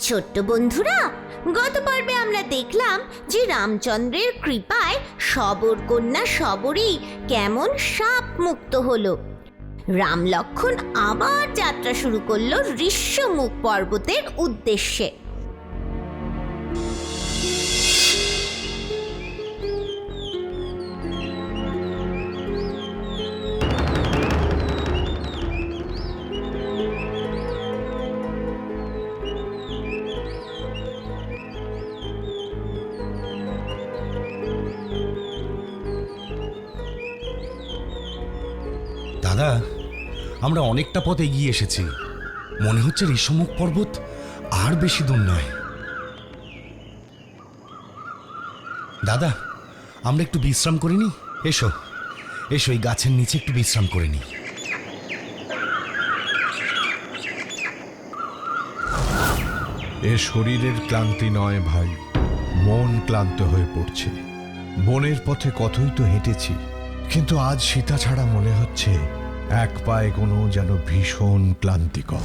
ছোট্ট বন্ধুরা, গত পর্বে আমরা দেখলাম যে রামচন্দ্রের কৃপায় সবর কন্যা সবরই কেমন সাপ মুক্ত হলো। রাম লক্ষণ আবার যাত্রা শুরু করল ঋষ্যমুখ পর্বতের উদ্দেশ্যে। আমরা অনেকটা পথ এগিয়ে এসেছি। মনে হচ্ছে ঋষমুখ পর্বত আর বেশি দূর নয়। দাদা, আমরা একটু বিশ্রাম করে নিই? এসো। এসো, এই গাছের নিচে একটু বিশ্রাম করে নিই। এ শরীরের ক্লান্তি নয় ভাই, মন ক্লান্ত হয়ে পড়ছে। বনের পথে কতই তো হেঁটেছি, কিন্তু আজ সীতা ছাড়া মনে হচ্ছে এক পায়ে কোনো যেন ভীষণ ক্লান্তিকর।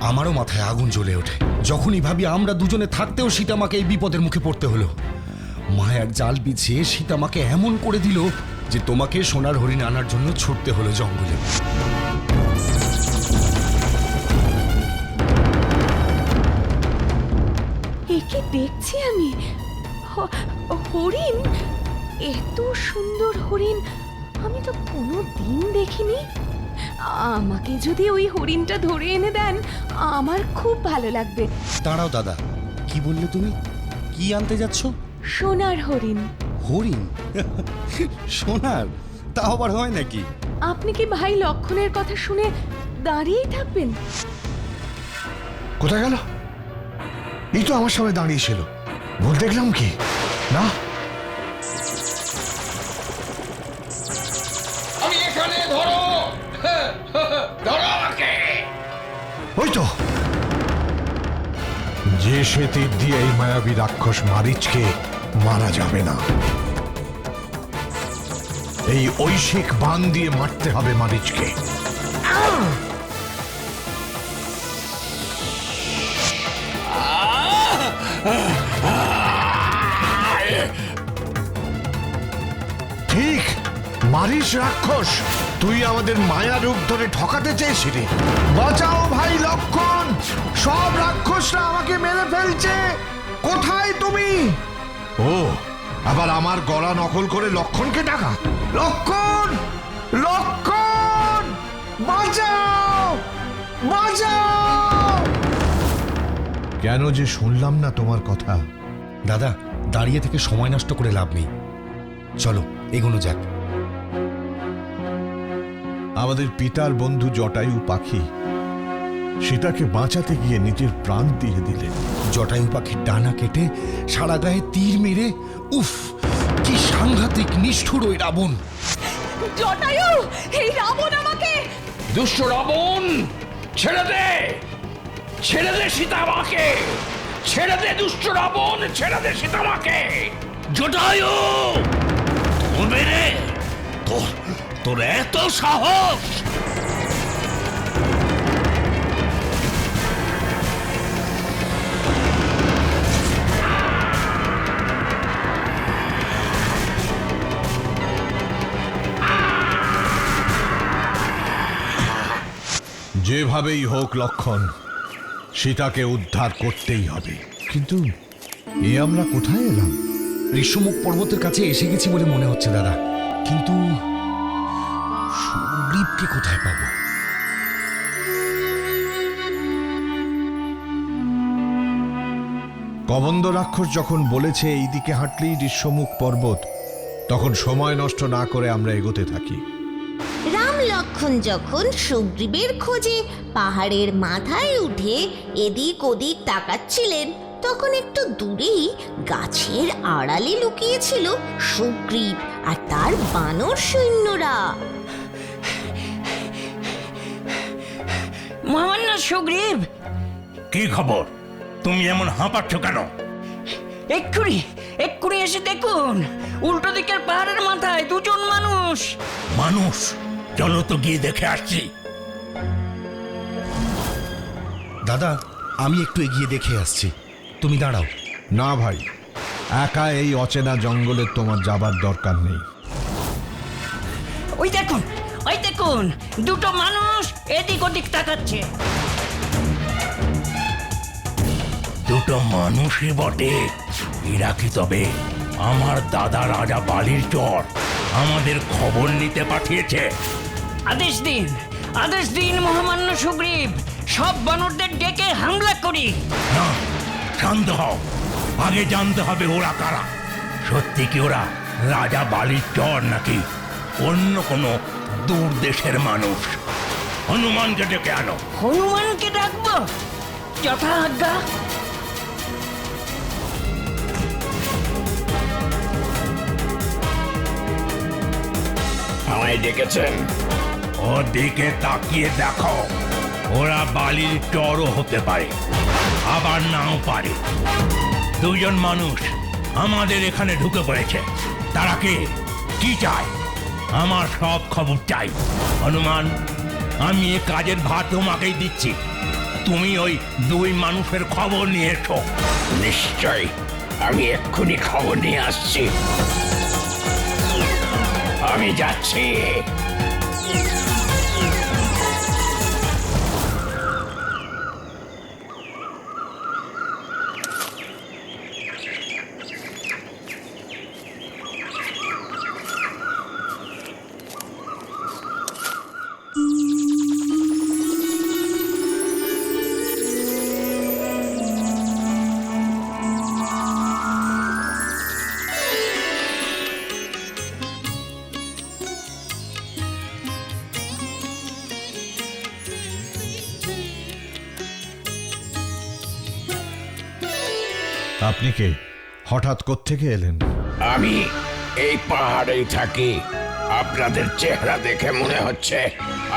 আমারও মাথায় আগুন জ্বলে ওঠে। যখনই ভাবি আমরা দুজনে থাকতেও সীতামাকে এই বিপদের মুখে পড়তে হলো। মায়ার জাল বিছিয়ে সীতামাকে এমন করে দিল যে তোমাকে সোনার হরিণ আনার জন্য ছুটতে হলো জঙ্গলে। একে দেখছি আমি। হরিণ? এত সুন্দর হরিণ। আমি তো কোনো দিন দেখিনি। আমাকে যদি ওই হরিণটা ধরে এনে দেন আমার খুব ভালো লাগবে। দাঁড়াও দাদা কি বললে তুমি? কি আনতে যাচ্ছ? সোনার হরিণ। হরিণ? সোনার? তা আবার হয় নাকি? আপনি কি ভাই লক্ষণের কথা শুনে দাঁড়িয়েই থাকবেন? কোথায় গেল? এই তো আমার সামনে দাঁড়িয়ে ছিল ভুল দেখলাম কি? না? সে তীর দিয়ে এই মায়াবী রাক্ষস মারিচকে মারা যাবে না। এই ঐশিক বান দিয়ে মারতে হবে মারিচকে। ঠিক মারিস রাক্ষস। তুই আমাদের মায়া রূপ ধরে ঠকাতে চেয়েছিলি। বাঁচাও ভাই লক্ষণ। সব রাক্ষসরা আমাকে মেরে ফেলছে। কোথায় তুমি? ও, আবার আমার গলা নকল করে লক্ষণকে ডাকা। লক্ষণ! লক্ষণ! বাঁচাও! বাঁচাও! কেন যে শুনলাম না তোমার কথা। দাদা, দাঁড়িয়ে থেকে সময় নষ্ট করে লাভ নেই। চলো, এগোনো যাক। আমাদের পিতার বন্ধু জটায়ু পাখি। সীতাকে বাঁচাতে গিয়ে নিজের প্রাণ দিয়ে দিলেন জটায়ু পাখির ডানা কেটে সারা গায়ে তীর মেরে উফ কি সাংঘাতিক নিষ্ঠুর ওই রাবণ। জটায়ু এই রাবণ আমাকে দুষ্ট রাবণ ছেড়ে দে। ছেড়ে দে সীতামাকে ছেড়ে দে দুষ্ট রাবণ ছেড়ে দে সীতামাকে জটায়ু তোর মেরে তোর তোর এত সাহস! যেভাবেই হোক লক্ষণ সীতাকে উদ্ধার করতেই হবে। কিন্তু এ আমরা কোথায় এলাম? ঋষমুখ পর্বতের কাছে এসে গেছি বলে মনে হচ্ছে দাদা। কিন্তু সুগ্রীবকে কোথায় পাবো? কবন্দ রাক্ষস যখন বলেছে এই দিকে হাঁটলেই দৃশ্যমুখ পর্বত তখন সময় নষ্ট না করে আমরা এগোতে থাকি। রাম লক্ষণ যখন সুগ্রীবের খোঁজে পাহাড়ের মাথায় উঠে এদিক ওদিক তাকাচ্ছিলেন তখন একটু দূরেই গাছের আড়ালে লুকিয়েছিল সুগ্রীব আর তার বানর সৈন্যরা। মহামান্য সুগ্রীব। কি খবর? তুমি এমন হাঁপাচ্ছ কেন? এক্ষুনি এক্ষুনি এসে দেখুন উল্টো দিকের পাহাড়ের মাথায় দুজন মানুষ। মানুষ? চলো তো গিয়ে দেখে আসছি। দাদা আমি একটু এগিয়ে দেখে আসছি। তুমি দাঁড়াও। না ভাই একা এই অচেনা জঙ্গলে তোমার যাবার দরকার নেই। ওই দেখুন ওই দেখুন দুটো মানুষ এদিক ওদিক তাকাচ্ছে। দুটো মানুষই বটে। এরা কি তবে আমার দাদা রাজা বালির চর? আমাদের খবর নিতে পাঠিয়েছে। আদেশ দিন আদেশ দিন মহামান্য সুগ্রীব। সব বানরদের ডেকে হামলা করি। না শান্ত হও। আগে জানতে হবে ওরা কারা। সত্যি কি ওরা রাজা বালির চর নাকি? অন্য কোনো দূর দেশের মানুষ। হনুমানকে ডেকে আনো। হনুমানকে ডাকবো? যথা আজ্ঞা আমায় ডেকেছেন? ওদিকে তাকিয়ে দেখো ওরা বালির চরও হতে পারে আবার নাও পারে। দুজন মানুষ আমাদের এখানে ঢুকে পড়েছে। তারা কে? কি চায়? আমার সব খবর চাই। হনুমান আমি এ কাজের ভার তোমাকেই দিচ্ছি। তুমি ওই দুই মানুষের খবর নিয়ে এসো। নিশ্চয়। আমি এক্ষুনি খবর নিয়ে আসছি। আমি যাচ্ছি। আপনি কে? হঠাৎ কোত্থেকে এলেন? আমি এই পাহাড়েই থাকি। আপনাদের চেহারা দেখে মনে হচ্ছে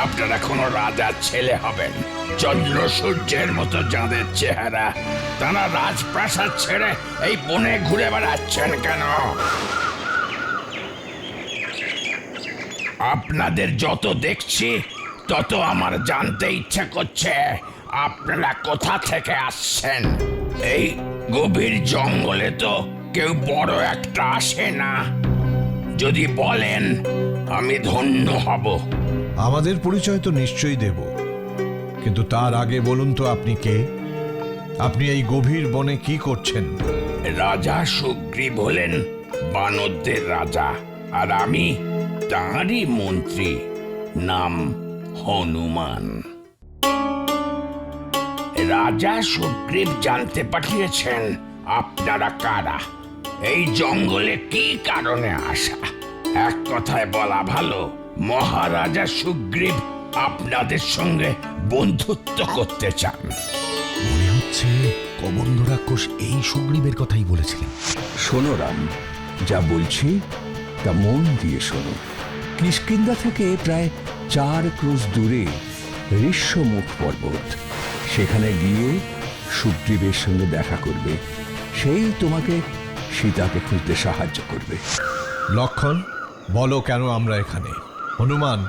আপনারা কোনো রাজার ছেলে হবেন। চন্দ্র সূর্যের মতো যাদের চেহারা, তারা রাজপ্রাসাদ ছেড়ে এই বনে ঘুরে বেড়াচ্ছেন কেন? আপনাদের যত দেখছি, তত আমার জানতে ইচ্ছে করছে, আপনারা কোথা থেকে আসছেন? এই গভীর জঙ্গলে তো কেউ বড় একটা আসে না। যদি বলেন আমি ধন্য হব। আমাদের পরিচয় তো নিশ্চয়ই দেব। কিন্তু তার আগে বলুন তো আপনি কে? আপনি এই গভীর বনে কি করছেন? রাজা সুগ্রীব হলেন বানরদের রাজা আর আমি তাঁরই মন্ত্রী নাম হনুমান। রাজা সুগ্রীব জানতে পাঠিয়েছেন আপনারা কারা? এই জঙ্গলে কি কারণে আসা? এক কথায় বলা ভালো মহারাজা সুগ্রীব আপনাদের সঙ্গে বন্ধুত্ব করতে চান। মনে হচ্ছে কবন্দ রাক্ষস এই সুগ্রীবের কথাই বলেছিলেন। শোনো রাম যা বলছি তা মন দিয়ে শোনো। কিষ্কিন্দা থেকে প্রায় চার ক্রোশ দূরে ঋষ্যমুখ পর্বত। সেখানে গিয়ে সুগ্রীবের সঙ্গে দেখা করবে। সেই তোমাকে সীতাকে খুঁজতে সাহায্য করবে। লক্ষণ, বলো কেন আমরা এখানে? হনুমান,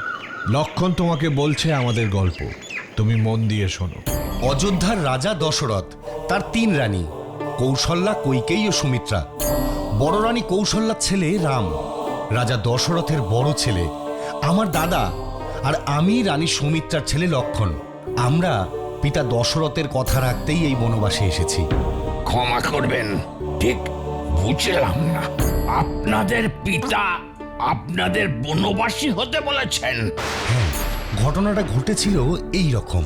লক্ষণ তোমাকে বলছে আমাদের গল্প। তুমি মন দিয়ে শোনো। অযোধ্যার রাজা দশরথ, তার তিন রানী, কৌশল্যা, কৈকেয়ী ও সুমিত্রা। বড় রানী কৌশল্যার ছেলে রাম, রাজা দশরথের বড় ছেলে। আমার দাদা আর আমি রানী সুমিত্রার ছেলে লক্ষণ। আমরা পিতা দশরথের কথা রাখতেই এই বনবাসে এসেছি। ক্ষমা করবেন ঠিক বুঝলাম না। আপনাদের পিতা আপনাদের বনবাসী হতে বলেছেন। হ্যাঁ ঘটনাটা ঘটেছিল এই রকম।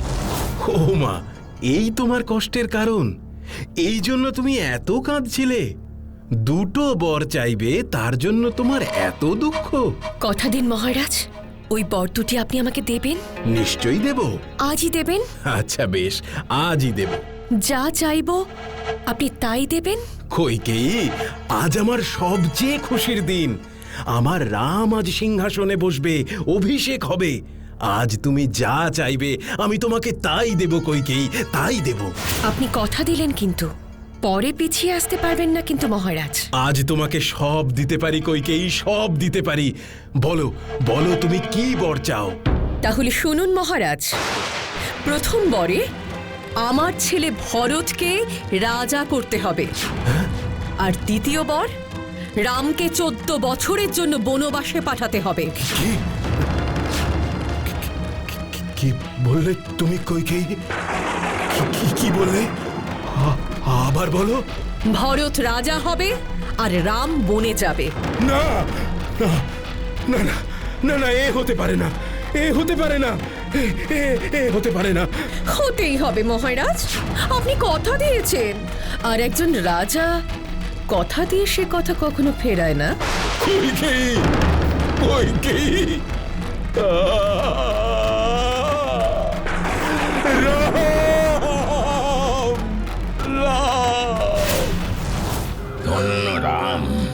ও মা এই তোমার কষ্টের কারণ। এই জন্য তুমি এত কাঁদছিলে। দুটো বর চাইবে তার জন্য তোমার এত দুঃখ। কথা দিন মহারাজ। ওই বর দুটি আপনি আমাকে দেবেন? নিশ্চয়ই দেব। আজই দেবেন? আচ্ছা বেশ। আজই দেব। যা চাইব আপনি তাই দেবেন? কইকেই আজ আমার সবচেয়ে খুশির দিন। আমার রাম আজ সিংহাসনে বসবে অভিষেক হবে। আজ তুমি যা চাইবে আমি তোমাকে তাই দেব কইকেই তাই দেব। আপনি কথা দিলেন কিন্তু। পরে পিছিয়ে আসতে পারবেন না কিন্তু মহারাজ। আজ তোমাকে সব দিতে পারি কইকেই সব দিতে পারি। বলো বলো তুমি কি বর চাও? তাহলে শুনুন মহারাজ প্রথম বরে আমার ছেলে ভরতকে রাজা করতে হবে। আর দ্বিতীয় বর রামকে চোদ্দ বছরের জন্য বনবাসে পাঠাতে হবে। কি? বললে তুমি কইকেই কি- বললে? আবার বলো? ভরত রাজা হবে আর রাম বনে যাবে। না না না না না না এ হতে পারে না এ হতে পারে না এ এ- এ হতে পারে না। হতেই হবে মহারাজ আপনি কথা দিয়েছেন। আর একজন রাজা কথা দিয়ে সে কথা কখনো ফেরায় না। কইকেই কইকেই রাম! রাম,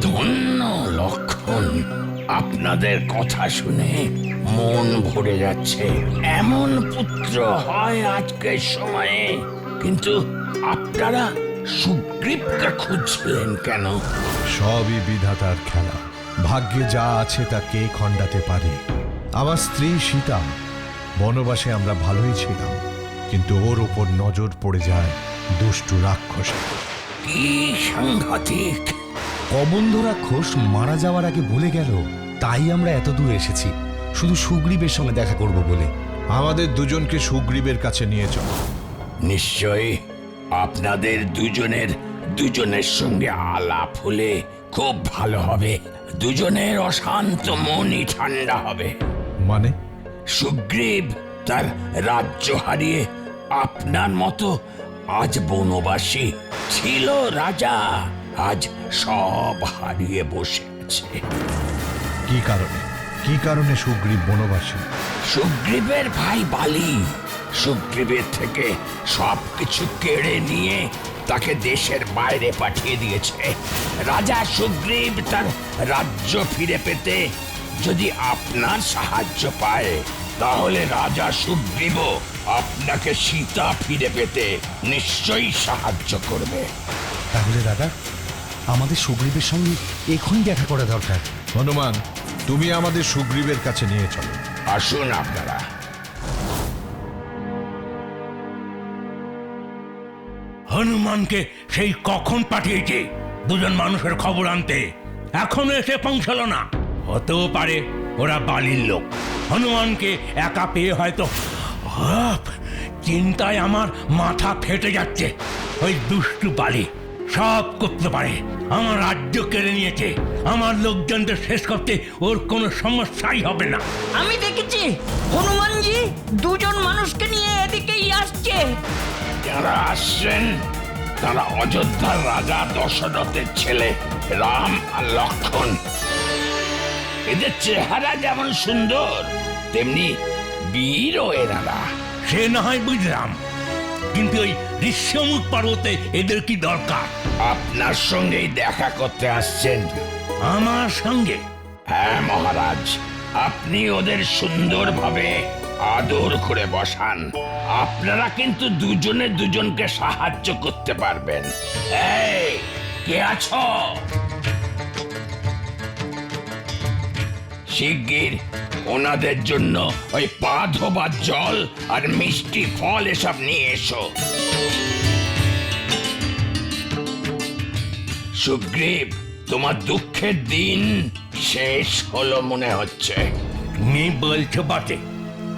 ধন্য লক্ষণ। আপনাদের কথা শুনে মন ভরে যাচ্ছে। এমন পুত্র হয় আজকের সময়ে। কিন্তু আপনারা সুগ্রীবকে খুঁজছিলেন কেন? সবই বিধাতার খেলা। ভাগ্যে যা আছে তা কে খণ্ডাতে পারে? আমার স্ত্রী সীতা বনবাসে আমরা ভালোই ছিলাম। কিন্তু ওর ওপর নজর পড়ে যায় দুষ্টু রাক্ষসে কি সাংঘাতিক। কবন্ধ রাক্ষস মারা যাওয়ার আগে বলে গেল তাই আমরা এত দূর এসেছি। শুধু সুগ্রীবের সঙ্গে দেখা করব বলে। আমাদের দুজনকে সুগ্রীবের কাছে নিয়ে চল নিশ্চয়ই আপনাদের দুজনের দুজনের সঙ্গে আলাপ হলে খুব ভালো হবে। দুজনের অশান্ত মনই ঠান্ডা হবে। মানে? সুগ্রীব তার রাজ্য হারিয়ে আপনার মতো আজ বনবাসী ছিল রাজা। আজ সব হারিয়ে বসে আছে কি কারণে? কি কারণে সুগ্রীব বনবাসী? সুগ্রীবের ভাই বালি সুগ্রীবের থেকে সব কিছু কেড়ে নিয়ে তাকে দেশের বাইরে পাঠিয়ে দিয়েছে। রাজা সুগ্রীব তার রাজ্য ফিরে পেতে যদি আপনার সাহায্য পায় তাহলে রাজা সুগ্রীব আপনাকে সীতা ফিরে পেতে নিশ্চয়ই সাহায্য করবে। তাহলে দাদা আমাদের সুগ্রীবের সঙ্গে এখনই দেখা করা দরকার। হনুমান তুমি আমাদের সুগ্রীবের কাছে নিয়ে চলো। আসুন আপনারা। হনুমানকে সেই কখন পাঠিয়েছে? দুজন মানুষের খবর আনতে। এখনও এসে পৌঁছালো না। হতেও পারে ওরা বালির লোক। হনুমানকে একা পেয়ে হয়তো চিন্তায় আমার মাথা ফেটে যাচ্ছে। ওই দুষ্টু বালি সব করতে পারে আমার রাজ্য কেড়ে নিয়েছে। আমার লোকজনদের শেষ করতে ওর কোনো সমস্যাই হবে না। আমি দেখেছি হনুমানজি দুজন মানুষকে নিয়ে এদিকেই আসছে। যারা আসছেন তারা অযোধ্যার রাজা দশরথের ছেলে রাম আর লক্ষণ। এদের চেহারা যেমন সুন্দর তেমনি বীরও এনারা। সে না হয় বুঝলাম। কিন্তু ওই ঋষ্যমুখ পর্বতে এদের কি দরকার? আপনার সঙ্গেই দেখা করতে আসছেন। আমার সঙ্গে? হ্যাঁ মহারাজ। আপনি ওদের সুন্দরভাবে আদর করে বসান। আপনারা কিন্তু দুজনে দুজনকে সাহায্য করতে পারবেন। এই কে আছো? শিগগির ওনাদের জন্য ওই পা ধোবার জল আর মিষ্টি ফল এসব নিয়ে এসো। সুগ্রীব, তোমার দুঃখের দিন শেষ হলো মনে হচ্ছে। তুমি বলছো বটে,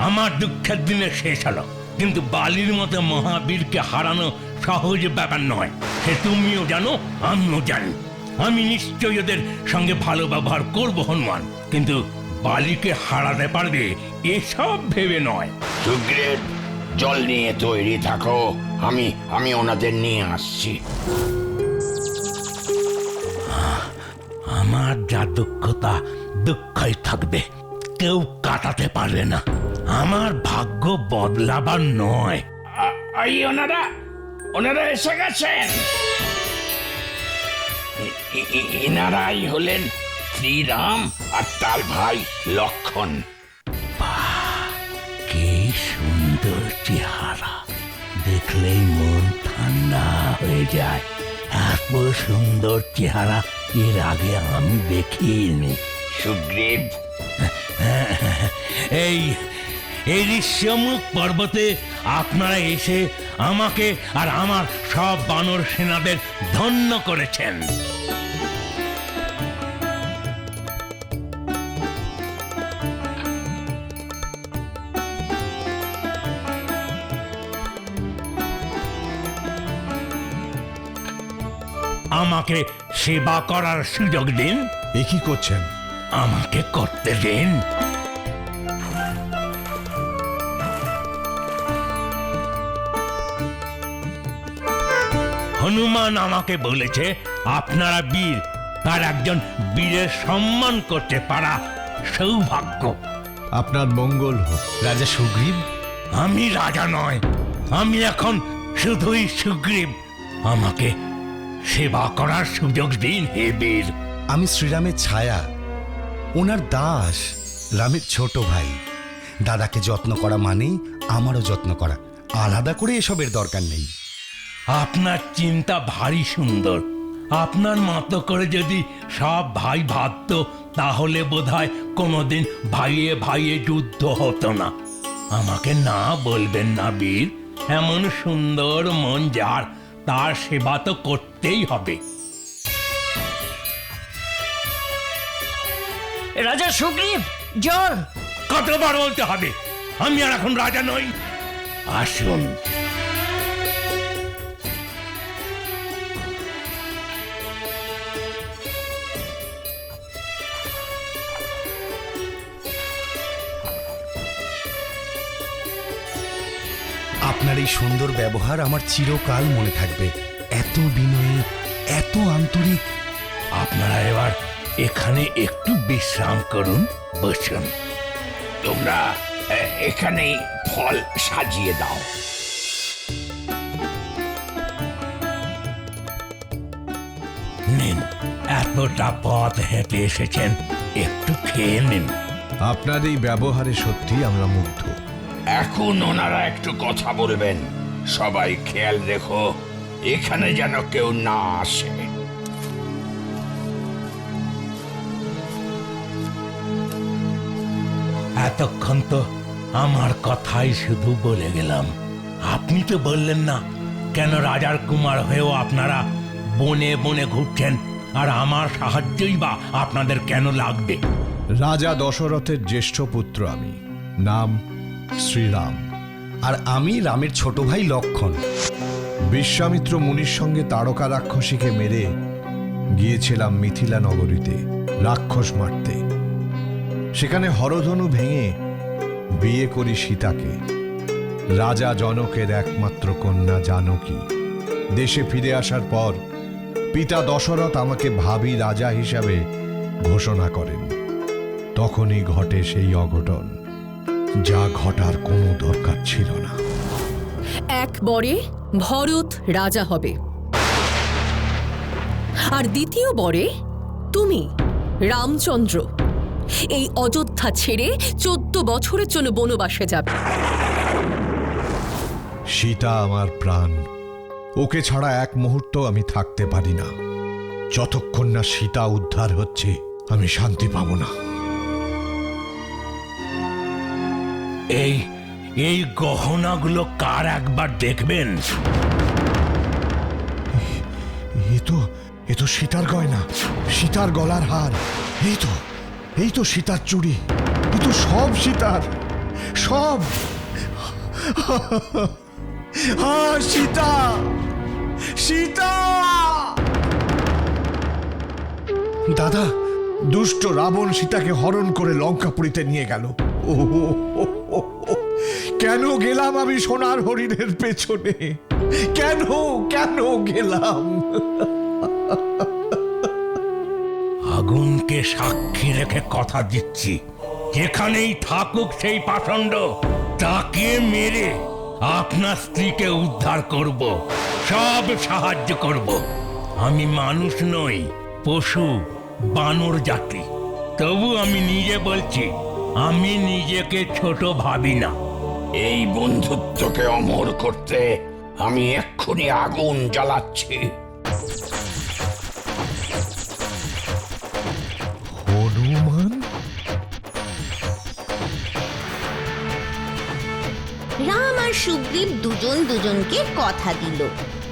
আমার দুঃখের দিনে শেষ হলো, কিন্তু বালির মতো মহাবীরকে হারানো সহজ ব্যাপার নয়। সে তুমিও জানো, আমিও জানি। আমি নিশ্চয়ই ওদের সঙ্গে ভালো ব্যবহার করব হনুমান। কিন্তু বালিকে হারাতে পারবে এসব ভেবে নয়। সুগ্রীব জল নিয়ে তৈরি থাকো। আমি আমি ওনাদের নিয়ে আসছি। আমার যা দুঃখতা দুঃখই থাকবে। কেউ কাটাতে পারবে না। আমার ভাগ্য বদলাবার নয়। ওনারা ওনারা এসে গেছেন। এনারাই হলেন শ্রীরাম আর তার ভাই লক্ষণ। কি সুন্দর চেহারা। দেখলেই মন ঠান্ডা হয়ে যায়। এত সুন্দর চেহারা এর আগে আমি দেখিনি। সুগ্রীব। এই এই ঋষ্যমুখ পর্বতে আপনারা এসে আমাকে আর আমার সব বানর সেনাদের ধন্য করেছেন। আমাকে সেবা করার সুযোগ দিন। এ কি করছেন? আমাকে করতে দিন। হনুমান আমাকে বলেছে আপনারা বীর তার একজন বীরের সম্মান করতে পারা সৌভাগ্য। আপনার মঙ্গল হোক। রাজা সুগ্রীব আমি রাজা নয় আমি এখন শুধুই সুগ্রীব। আমাকে সেবা করার সুযোগ দিন হে বীর। আমি শ্রীরামের ছায়া ওনার দাস রামের ছোট ভাই। দাদাকে যত্ন করা মানেই আমারও যত্ন করা। আলাদা করে এসবের দরকার নেই। আপনার চিন্তা ভারী সুন্দর। আপনার মতো করে যদি সব ভাই ভাবত তাহলে বোধহয় কোনোদিন ভাইয়ে ভাইয়ে যুদ্ধ হতো না। আমাকে না বলবেন না বীর এমন সুন্দর মন যার তার সেবা তো করতেই হবে। রাজা সুগ্রীব জল। কতবার বলতে হবে? আমি আর এখন রাজা নই। আসুন। এই সুন্দর ব্যবহার আমার চিরকাল মনে থাকবে। এত বিনয়ী এত আন্তরিক। আপনারা এবার এখানে একটু বিশ্রাম করুন বসুন। তোমরা এ, এখানেই ফল সাজিয়ে দাও। নিন এতটা পথ হেঁটে এসেছেন একটু খেয়ে নিন। আপনার এই ব্যবহারে সত্যি আমরা মুগ্ধ। এখন ওনারা একটু কথা বলবেন। সবাই খেয়াল রেখো এখানে যেন কেউ না আসে। এতক্ষণ তো আমার কথাই শুধু বলে গেলাম। আপনি তো বললেন না কেন রাজার কুমার হয়েও আপনারা বনে বনে ঘুরছেন আর আমার সাহায্যই বা আপনাদের কেন লাগবে? রাজা দশরথের জ্যেষ্ঠ পুত্র আমি। নাম শ্রীরাম। আর আমি রামের ছোট ভাই লক্ষণ। বিশ্বামিত্র মুনির সঙ্গে তারকা রাক্ষসীকে মেরে গিয়েছিলাম মিথিলা নগরীতে, রাক্ষস মারতে। সেখানে হরধনু ভেঙে বিয়ে করি সীতাকে। রাজা জনকের একমাত্র কন্যা জানকী। দেশে ফিরে আসার পর পিতা দশরথ আমাকে ভাবি রাজা হিসাবে ঘোষণা করেন। তখনই ঘটে সেই অঘটন। যা ঘটার কোনো দরকার ছিল না। এক বরে ভরত রাজা হবে। আর দ্বিতীয় বরে তুমি রামচন্দ্র এই অযোধ্যা ছেড়ে চোদ্দ বছরের জন্য বনবাসে যাবে। সীতা আমার প্রাণ। ওকে ছাড়া এক মুহূর্ত আমি থাকতে পারি না। যতক্ষণ না সীতা উদ্ধার হচ্ছে আমি শান্তি পাবো না। এই এই গহনাগুলো কার একবার দেখবেন? এ তো এ তো সীতার গয়না, সীতার গলার হার, এই তো এই তো সীতার চুড়ি, এ তো সব সীতার, সব। সীতা সীতা! দাদা, দুষ্ট রাবণ সীতাকে হরণ করে লঙ্কাপুরীতে নিয়ে গেল। ও। কেন গেলাম আমি সোনার হরিণের পেছনে? কেন কেন গেলাম? আগুনকে সাক্ষী রেখে কথা দিচ্ছি। যেখানেই থাকুক সেই পাষণ্ড, তাকে মেরে আপনার স্ত্রীকে উদ্ধার করব, সব সাহায্য করব। আমি মানুষ নই, পশু, বানর জাতি। তবু আমি নিজে বলছি, আমি নিজেকে ছোট ভাবি না। এই বন্ধুত্বকে অমর করতে আমি এক্ষুনি আগুন জ্বালাচ্ছি। হনুমান? রাম আর সুগ্রীব দুজন দুজনকে কথা দিল।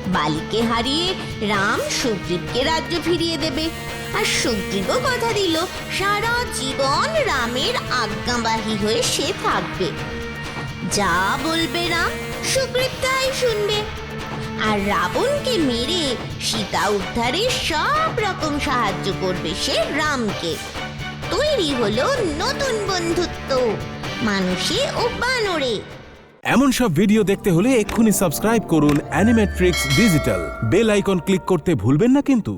বালিকে হারিয়ে রাম সুগ্রীবকে রাজ্য ফিরিয়ে দেবে। আর সুগ্রীবও কথা দিল সারা জীবন রামের আজ্ঞাবাহী হয়ে সে থাকবে। যা বলবে রাম সুগ্রীব তাই শুনবে। আর রাবণকে মেরে সীতা উদ্ধারে সব রকম সাহায্য করবে সে রামকে। তৈরি হলো নতুন বন্ধুত্ব, মানুষে ও বানরে। এমন সব ভিডিও দেখতে হলে এক্ষুনি সাবস্ক্রাইব করুন Animetrix digital bell icon click করতে ভুলবেন না কিন্তু।